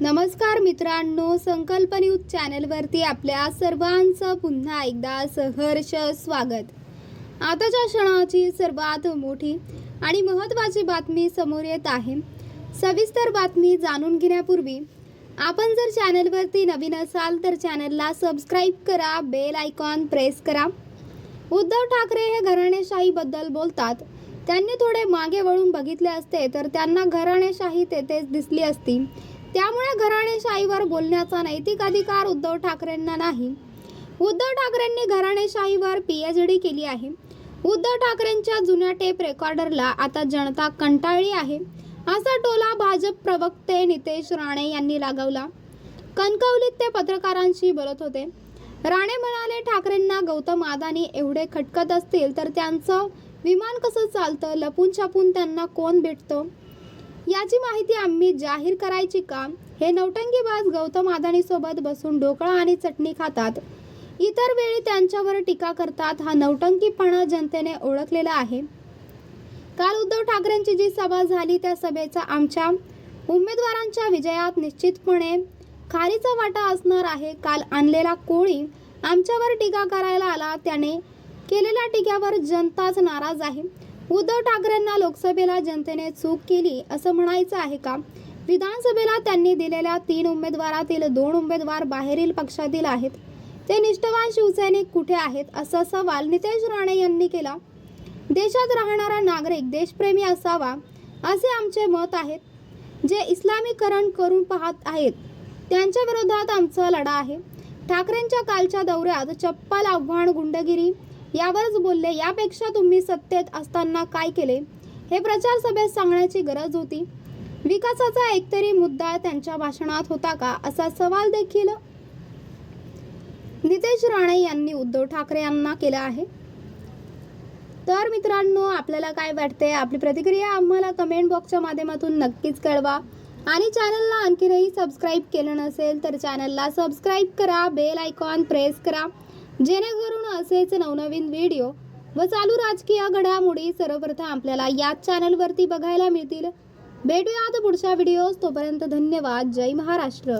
नमस्कार मित्रांनो संकल्प न्यूज चॅनलवरती आपल्या सर्वांचं पुन्हा एकदा सहर्ष स्वागत. आताच्या क्षणाची सर्वात मोठी आणि महत्त्वाची बातमी समोर येत आहे. सविस्तर बातमी जाणून घेण्यापूर्वी आपण जर चॅनलवरती नवीन असाल तर चॅनलला सबस्क्राईब करा बेल आयकॉन प्रेस करा. उद्धव ठाकरे हे घराणेशाहीबद्दल बोलतात. त्यांनी थोडे मागे वळून बघितले असते तर त्यांना घराणेशाही तेथेच दिसली असती. त्यामुळे घराणेशाहीवर बोलण्याचा नैतिक अधिकार उद्धव ठाकरेंना नाही. उद्धव ठाकरेंनी घराणेशाहीवर पी एच डी केली आहे. उद्धव ठाकरेंच्या जुन्या टेप रेकॉर्डरला आता जनता कंटाळली आहे. असा टोला भाजप प्रवक्ते नितेश राणे यांनी लागवला. कणकवलीत ते पत्रकारांशी बोलत होते. राणे म्हणाले ठाकरेंना गौतम अदानी एवढे खटकत असतील तर त्यांचं विमान कसं चालतं? लपून छापून त्यांना कोण भेटतं? याची माहिती आम्ही जाहीर करायची का? हे नौटंकीबाज गौतम अदानी सोबत बसून ढोकळा आणि चटणी खातात. इतर वेळी त्यांच्यावर टीका करतात हा नौटंकीपणा जनतेने ओळखलेला आहे. काल उद्धव ठाकरेंची जी सभा झाली त्या सभेचा आमच्या उमेदवारांच्या विजयात निश्चितपणे खारीचा वाटा असणार आहे. काल आणलेला कोळी आमच्यावर टीका करायला आला. त्याने केलेल्या टीक्यावर जनताच नाराज आहे. उद्धव ठाकरेंना लोकसभेला जनतेने चूक केली असं म्हणायचं आहे का? विधानसभेला त्यांनी दिलेल्या तीन उमेदवारातील दोन उमेदवार बाहेरील पक्षातील आहेत. ते निष्ठवान शिवसैनिक कुठे आहेत असा सवाल नितेश राणे यांनी केला. देशात राहणारा नागरिक देशप्रेमी असावा असे आमचे मत आहेत. जे इस्लामीकरण करून पाहत आहेत त्यांच्या विरोधात आमचा लढा आहे. ठाकरेंच्या कालच्या दौऱ्यात चप्पल आव्हान गुंडगिरी यावरच बोलले यापेक्षा तुम्ही सत्तेत असताना काय केले? हे प्रचार सभेत सांगण्याची गरज होती. विकासाचा एकतरी मुद्दा त्यांच्या भाषणात होता का? असा सवाल देखील नितेश राणे यांनी उद्धव ठाकरे यांना केला आहे. तर मित्रांनो आपल्याला काय वाटते आपली प्रतिक्रिया आम्हाला कमेंट बॉक्सच्या माध्यमातून नक्कीच कळवा. आणि चॅनलला आणखीनही सबस्क्राईब केलं नसेल तर चॅनलला सबस्क्राईब करा बेल आयकॉन प्रेस करा. जेणेकरून असेच नवनवीन व्हिडिओ व चालू राजकीय घडामोडी सर्वप्रथम आपल्याला याच चॅनलवरती बघायला मिळतील. भेटूयात पुढच्या व्हिडिओज. तोपर्यंत धन्यवाद. जय महाराष्ट्र.